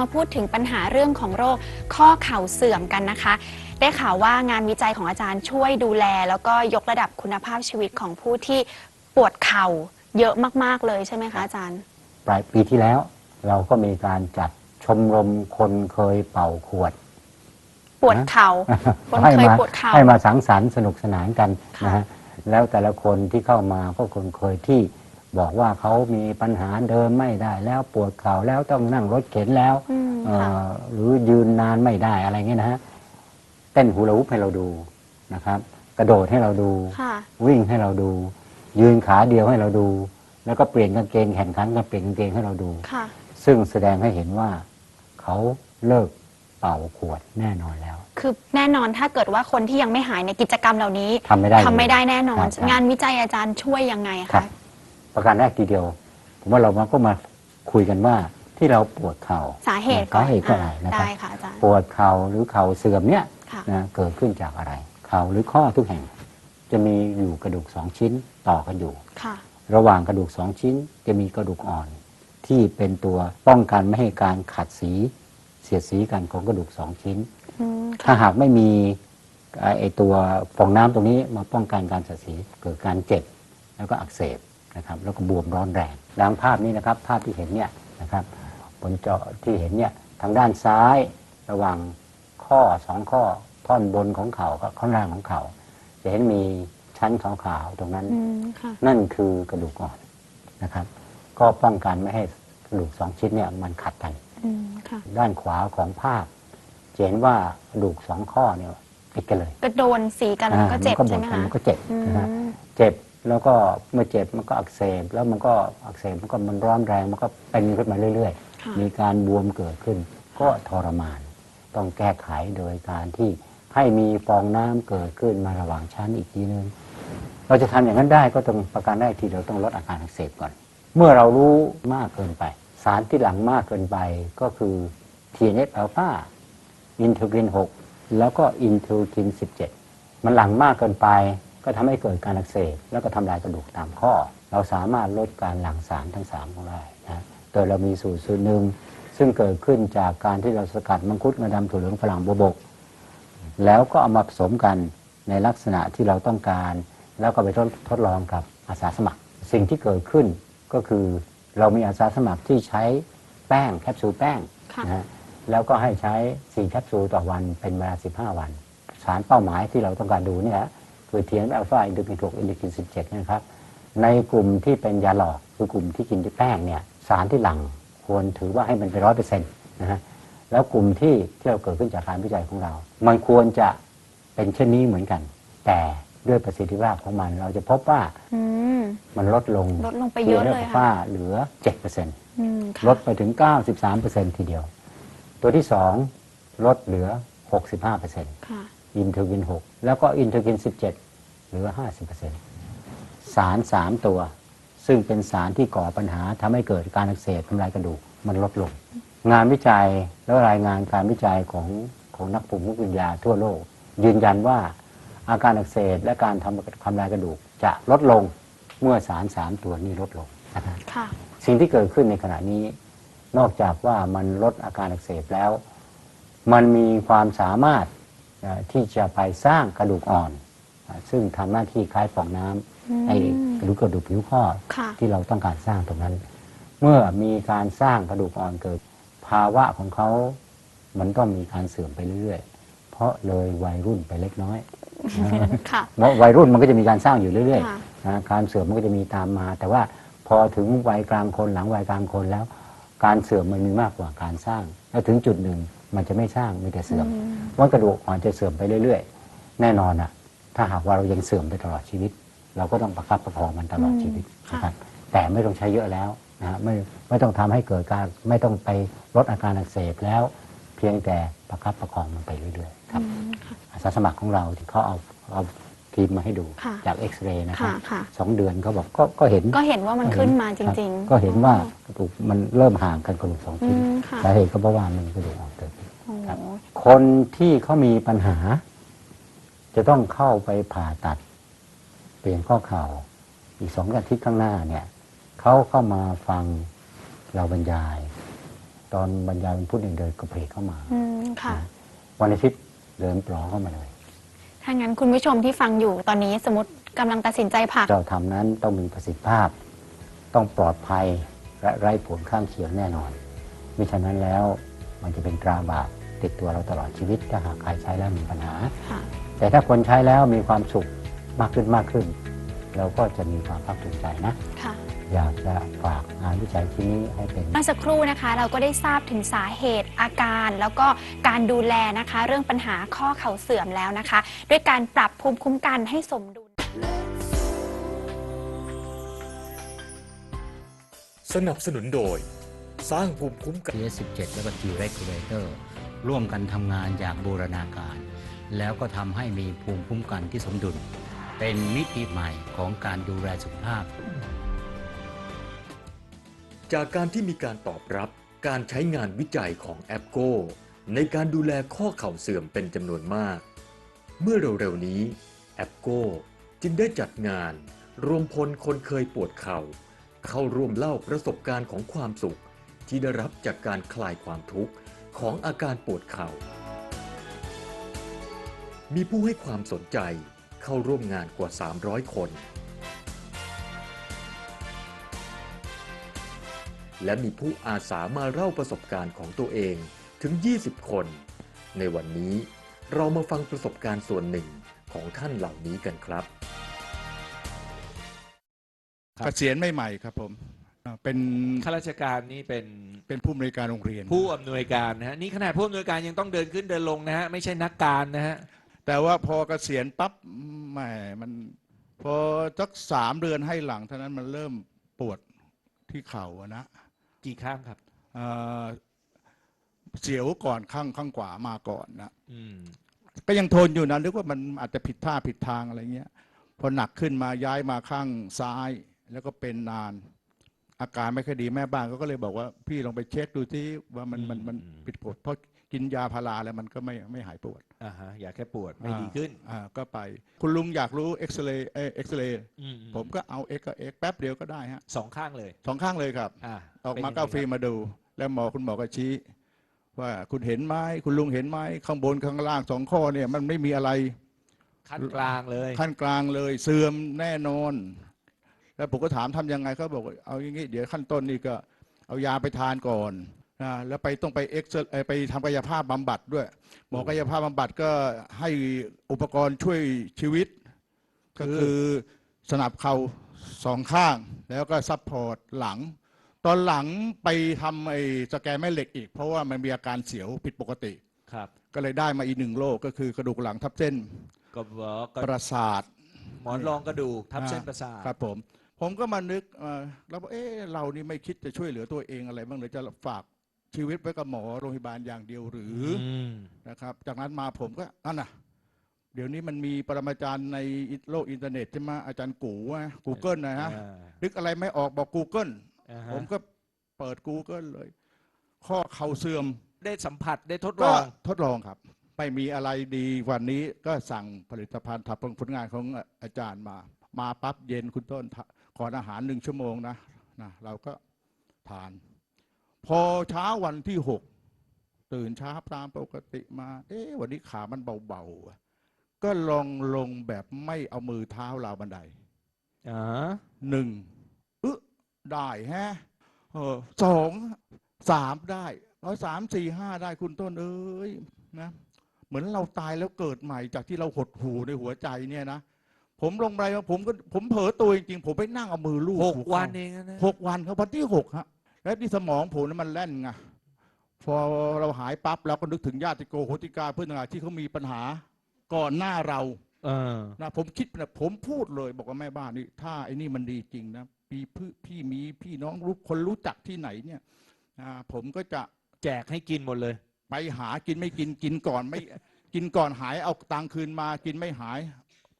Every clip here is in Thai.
มาพูดถึงปัญหาเรื่องของโรคข้อเข่าเสื่อมกันนะคะ ได้ข่าวว่างานวิจัยของอาจารย์ช่วยดูแล แล้วก็ยกระดับคุณภาพชีวิตของผู้ที่ปวดเข่าเยอะมาก ๆ เลยใช่ไหมคะอาจารย์ ปลายปีที่แล้ว เราก็มีการจัดชมรมคนเคยเป่าขวด ปวดเข่าคนให้เคยมาปวดเข่า ให้มาสังสรรค์สนุกสนานกันค่ะนะฮะแล้วแต่ละคนที่เข้ามาก็คนเคยที่ บอกว่าเขามีปัญหาเดินไม่ได้แล้วปวดเข่าแล้วต้องนั่งรถเข็นแล้วอืมเอ่ค่ะอหรือยืนนานไม่ได้อะไรเงี้ยนะฮะเต้นฮูลาฮูปให้เราดูนะครับ กระโดดให้เราดูค่ะวิ่งให้เราดู ยืนขาเดียวให้เราดู แล้วก็เปลี่ยนกางเกงแข่งขันกันเปลี่ยนกางเกงให้เราดูค่ะซึ่งแสดงให้เห็นว่าเขาเลิกเป่าขวดแน่นอนแล้ว คือแน่นอนถ้าเกิดว่าคนที่ยังไม่หายในกิจกรรมเหล่านี้ทำไม่ได้เลยทำไม่ได้แน่นอนครับงานวิจัยอาจารย์ช่วยยังไงครัคะบ ประการแรกทีเดียว ผมว่าเรามาก็มาคุยกันว่าที่เราปวดเข่าสาเหตุก่อนสาเหตุก็อะไรนะครับได้ค่ะอาจารย์ปวดเข่าหรือเข่าเสื่อมเนี่ยค่ะนะเกิดขึ้นจากอะไร เข่าหรือข้อทุกแห่ง จะมีอยู่กระดูกสองชิ้นต่อกันอยู่ค่ะระหว่างกระดูกสองชิ้นจะมีกระดูกอ่อน ที่เป็นตัวป้องกันไม่ให้การขัดสี เสียดสีกันของกระดูกสองชิ้นอืมถ้าค่ะหากไม่มีไอ้ไอตัวฟองน้ำตรงนี้มาป้องกันการเสียดสีเกิดการเจ็บแล้วก็อักเสบ นะครับแล้วก็บวมร้อนแรงดังภาพนี้นะครับภาพที่เห็นเนี่ยนะครับบนจอที่เห็นเนี่ยทางด้านซ้ายระหว่างข้อสองข้อท่อนบนของเข่ากับข้างล่างของเข่าจะเห็นมีชั้นขาวๆตรงนั้นอืมค่ะนั่นคือกระดูกอ่อนนะครับ ก็ป้องกันไม่ให้กระดูกสองชิ้นเนี่ยมันขัดกันอืมค่ะด้านขวาของภาพจะเห็นว่ากระดูกสองข้อเนี่ยติดกันเลย ก็โดนสีกันแล้วก็เจ็บอ่าใช่ไหมนคะมันก็เจ็บอืมนะฮะเจ็บ แล้วก็เมื่อเจ็บมันก็อักเสบแล้วมันก็อักเสบมันก็มันร้อนแรงมันก็เป็นขึ้นมาเรื่อยค่ะๆมีการบวมเกิดขึ้น ก็ทรมาน ต้องแก้ไขโดยการที่ให้มีฟองน้ำเกิดขึ้นมาระหว่างชั้นอีกทีนึงเราจะทำอย่างนั้นได้ก็ต้องประการแรกที่เราต้องลดอาการอักเสบก่อน เมื่อเรารู้มากเกินไป สารที่หลังมากเกินไปก็คือ TNF อ l ลฟาอินเทอร์กิน 6 แล้วก็อินเทอร์กิน 17 มันหลังมากเกินไป ก็ทำให้เกิดการอักเสบแล้วก็ทำลายกระดูกตามข้อ เราสามารถลดการหลั่งสารทั้ง3ของเราได้นะโดยเรามีสูตรสูตรหนึ่งซึ่งเกิดขึ้นจากการที่เราสกัดมังคุดงาดำถั่วเหลืองฝรั่งบวบก แล้วก็เอามาผสมกันในลักษณะที่เราต้องการ แล้วก็ไปทดทดลองกับอาสาสมัคร สิ่งที่เกิดขึ้นก็คือเรามีอาสาสมัครที่ใช้แป้งแคปซูลแป้งค่ะนะฮะแล้วก็ให้ใช้4แคปซูลต่อวันเป็นเวลา 15 วัน สารเป้าหมายที่เราต้องการดูเนี่ย คือเทียนอัลฟาอินดูกิน6อินดูกิน17เนี่ยนะครับ ในกลุ่มที่เป็นยาหลอกคือกลุ่มที่กินที่แป้งเนี่ยสารที่หลังควรถือว่าให้มันเป็นร้อยเปอร์เซ็นต์นะฮะแล้วกลุ่มที่ที่เราเกิดขึ้นจากการวิจัยของเรา มันควรจะเป็นเช่นนี้เหมือนกัน แต่ด้วยประสิทธิภาพของมันเราจะพบว่าอืมมันลดลงลดลงไปเยอะเลยทีค่ะฟ้าเหลือ7%เอืมค่ะลดไปถึง93%ทีเดียว ตัวที่2ลดเหลือ65%ค่ะอิน เทอร์กิน 6 แล้วก็อินเทอร์กิน 17เหลือ50%สาร 3 ตัว ซึ่งเป็นสารที่ก่อปัญหาทำให้เกิดการอักเสบทำลายกระดูกมันลดลง งานวิจัยและรายงานการวิจัยของของนักภูมิคุ้มกันยาทั่วโลก ยืนยันว่าอาการอักเสบและการทำทำลายกระดูกจะลดลงเมื่อสาร 3 ตัวนี้ลดลงนะครับค่ะสิ่งที่เกิดขึ้นในขณะนี้ นอกจากว่ามันลดอาการอักเสบแล้ว มันมีความสามารถเอ่อ ที่จะไปสร้างกระดูกอ่อนอ่าซึ่งทำหน้าที่คล้ายฟองน้อืมำไอ้กระดูกกระดูกผิวข้อค่ะที่เราต้องการสร้างตรงนั้น เมื่อมีการสร้างกระดูกอ่อนเกิด ภาวะของเขา มันต้องมีการเสื่อมไปเรื่อยๆ เพราะเลยวัยรุ่นไปเล็กน้อยค่ะเพราะวัยรุ่นมันก็จะมีการสร้างอยู่เรื่อยค่ะๆนะการเสื่อมมันก็จะมีตามมา แต่ว่าพอถึงวัยกลางคนหลังวัยกลางคนแล้ว การเสื่อมมันมีมากกว่าการสร้าง แล้วถึงจุดหนึ่ง มันจะไม่สร้างมีแต่เสื่อมอืมว่ากระดูกอ่อนจะเสื่อมไปเรื่อยๆ แน่นอนอะถ้าหากว่าเรายังเสื่อมไปตลอดชีวิต เราก็ต้องประคับประคองมันตลอดชีวิตค่ะนะครับแต่ไม่ต้องใช้เยอะแล้วนะฮะไม่ไม่ต้องทำให้เกิดการไม่ต้องไปลดอาการอักเสบแล้ว เพียงแต่ประคับประคองมันไปเรื่อยๆครับอืมค่ะอาสาสมัครของเราที่เขาเอาเอาทีมมาให้ดูค่ะจากเอ็กซเรย์นะครับค่ะค่ะสองเดือนเขาบอกก็ก็เห็นก็เห็นว่ามันขึ้นมาจริงคบๆก็เห็นว่ากระดูกมันเริ่มห่างกันกระดูกสองอืชิ้นมค่ะสาเหตุก็เพราะว่ามันกระดูกอ่อน ครับคนที่เขามีปัญหา จะต้องเข้าไปผ่าตัด เปลี่ยนข้อเข่า อีกสองอาทิตย์ข้างหน้าเนี่ยเขาเข้ามาฟังเราบรรยาย ตอนบรรยายวันพุธเนี่ยเดินกระเพกเข้ามาอืมค่ะวันอาทิตย์เดินปลอเข้ามาเลย ถ้างั้นคุณผู้ชมที่ฟังอยู่ตอนนี้สมมติกำลังตัดสินใจผ่าเราทำนั้นต้องมีประสิทธิภาพ ต้องปลอดภัยและไร้ผลข้างเคียงแน่นอนมิฉะนั้นแล้วมันจะเป็นตราบาป ติดตัวเราตลอดชีวิตถ้าหากใครใช้แล้วมีปัญหาค่ะแต่ถ้าคนใช้แล้วมีความสุขมากขึ้นมากขึ้น เราก็จะมีความภาคภูมิใจนะค่ะอยากจะฝากงานวิจัยที่นี้ให้เป็นเมื่อสักครู่นะคะเราก็ได้ทราบถึงสาเหตุอาการ แล้วก็การดูแลนะคะ เรื่องปัญหาข้อเข่าเสื่อมแล้วนะคะ ด้วยการปรับภูมิคุ้มกันให้สมดุล สนับสนุนโดย สร้างภูมิคุ้มกัน PS17 และก็ T regulator ร่ ร่วมกันทำงานอย่างบูรณาการ แล้วก็ทำให้มีภูมิคุ้มกันที่สมดุล เป็นมิติใหม่ของการดูแลสุขภาพ จากการที่มีการตอบรับการใช้งานวิจัยของแอปโกในการดูแลข้อเข่าเสื่อมเป็นจำนวนมาก เมื่อเร็วๆนี้แอปโกจึงได้จัดงาน รวมพลคนเคยปวดเข่า เข้าร่วมเล่าประสบการณ์ของความสุข ที่ได้รับจากการคลายความทุกข์ ของอาการปวดเข่า มีผู้ให้ความสนใจเข้าร่วมงานกว่า 300 คน และมีผู้อาสามาเล่าประสบการณ์ของตัวเองถึง 20 คน ในวันนี้เรามาฟังประสบการณ์ส่วนหนึ่งของท่านเหล่านี้กันครับ เกษียณใหม่ๆครับผม เป็นข้าราชการนี่เป็นเป็นผู้อำนวยการโรงเรียน ผู้อำนวยการนะฮะนี่ขนาดผู้อำนวยการยังต้องเดินขึ้นเดินลงนะฮะไม่ใช่นักการนะฮะแต่ว่าพอเกษียณปั๊บแหมมันพอสักสามเดือนให้หลังเท่านั้นมันเริ่มปวดที่เข่าอะนะกี่ข้างครับอ่าเสียวก่อนข้างข้างขวามาก่อนนะอืมก็ยังทนอยู่นะนึกว่ามันอาจจะผิดท่าผิดทางอะไรเงี้ยพอหนักขึ้นมาย้ายมาข้างซ้าย แล้วก็เป็นนาน อาการไม่ค่อยดีแม่บ้านเขาก็เลยบอกว่า พี่ลองไปเช็คดูที่ว่ามันมันมันผิดปกติเพราะกินยาพาราแล้วมันก็ไม่ไม่หายปวดอ่าฮะอยากแค่ปวดไม่ดีขึ้นอ่าก็ไป คุณลุงอยากรู้เอ็กซเรย์เอ็กซเรย์อือืผมก็เอาเอ็กก็เอ็กแป๊บเดียวก็ได้ฮะสองข้างเลยสองข้างเลยครับอ่าออกมาเป็นยังไงก็ฟรีครับมาดู แล้วหมอคุณหมอก็ชี้ ว่าคุณเห็นไหมคุณลุงเห็นไหมข้างบนข้างล่างสองข้อเนี่ยมันไม่มีอะไรขั้นกลางเลยขั้นกลางเลยเสื่อมแน่นอน แล้วผมก็ถามทำยังไงเขาบอกว่าเอาอย่างงี้เดี๋ยวขั้นต้นนี่ก็เอายาไปทานก่อนนะแล้วไปต้องไปเอ็กซ์ไปทำกายภาพบำบัดด้วย หมอกายภาพบำบัดก็ให้อุปกรณ์ช่วยชีวิต ก็คือสนับเข่าสองข้าง แล้วก็ซัพพอร์ตหลัง ตอนหลังไปทำไอ้สแกนแม่เหล็กอีก เพราะว่ามันมีอาการเสียวผิดปกติครับก็เลยได้มาอีกหนึ่งโรคก็คือกระดูกหลังทับเส้นก็บอกก็ประสาทหมอนรองกระดูกทับเส้นประสาทครับผม ผมก็มานึกเอ่อแล้วบอกเอ๊ะเรานี่ไม่คิดจะช่วยเหลือตัวเองอะไรบ้างเลยจะฝากชีวิตไว้กับหมอโรงพยาบาลอย่างเดียวหรืออมนะครับ จากนั้นมาผมก็อันน่ะ เดี๋ยวนี้มันมีปรมาจารย์ในโลกอินเทอร์เน็ตใช่ไหมอาจารย์กูกูเกิลนะฮะอ่านึกอะไรไม่ออกบอก Google อ่าฮะผมก็เปิด Google เลย ข้อเข่าเสื่อมได้สัมผัสได้ทดลก็องทดลองครับ ไม่มีอะไรดีกวันนี้ก็สั่งผลิตภัณฑ์ทับผลงานของอาจารย์มา มาปั๊บเย็นคุณต้นทะ ก่อนอาหารหนึ่งชั่วโมงนะนะเราก็ทาน พอเช้าวันที่หกตื่นเช้าตามปกติมา เอ๊ะวันนี้ขามันเบาๆอะก็ลองลงแบบไม่เอามือเท้าราวบันไดอ่าหนึ่งอึะได้แฮะเออสองสามได้ร้อยสามสี่ห้าได้คุณต้นเอ้ยนะเหมือนเราตายแล้วเกิดใหม่จากที่เราหดหูในหัวใจเนี่ยนะ ผมลงไปผมก็ผมเผลอตัวจริงๆผมไปนั่งเอามือลูบหกหัเข่าวันเองนะหกวันครับวันที่หกฮะแล้วที่สมองผมนั้นมันแล่นไงพอเราหายปั๊บเราก็นึกถึงญาติโกโหติกาเพื่อนต่างๆที่เขามีปัญหาก่อนหน้าเราเออนะผมคิดนะผมพูดเลยบอกว่าแม่บ้านนี่ถ้าไอ้นี่มันดีจริงนะพี่พี่พี่มีพี่น้องรู้คนรู้จักที่ไหนเนี่ยอ่าผมก็จะแจกให้กินหมดเลย ไปหากินไม่กินกินก่อนไม่ กินก่อนหายเอาตังค์คืนมากินไม่หาย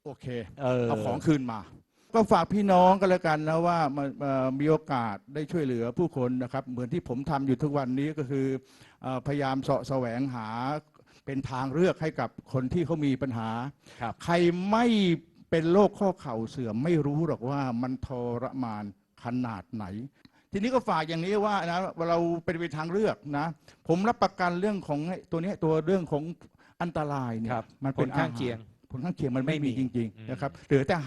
โอเคเอเอาของคืนมา ก็ฝากพี่น้องก็แล้วกันนะว่าม,ามีโอกาสได้ช่วยเหลือผู้คนนะครับ เหมือนที่ผมทำอยู่ทุกวันนี้ก็คืออพยายามเสาะแสวงหาเป็นทางเลือกให้กับคนที่เขามีปัญหาคใครไม่เป็นโรคข้อเข่าเสื่อมไม่รู้หรอกว่ามันทรมานขนาดไหน ทีนี้ก็ฝากอย่างนี้ว่านะเราเป็นไปทางเลือกนะ ผมรับประกันเรื่องของตัวนี้ตัวเรื่องของอันตรายเนี่ยมันเป็นข้างเคียง ผลข้างเคียงมันไม่มีจริงๆนะครับหรือแต่หา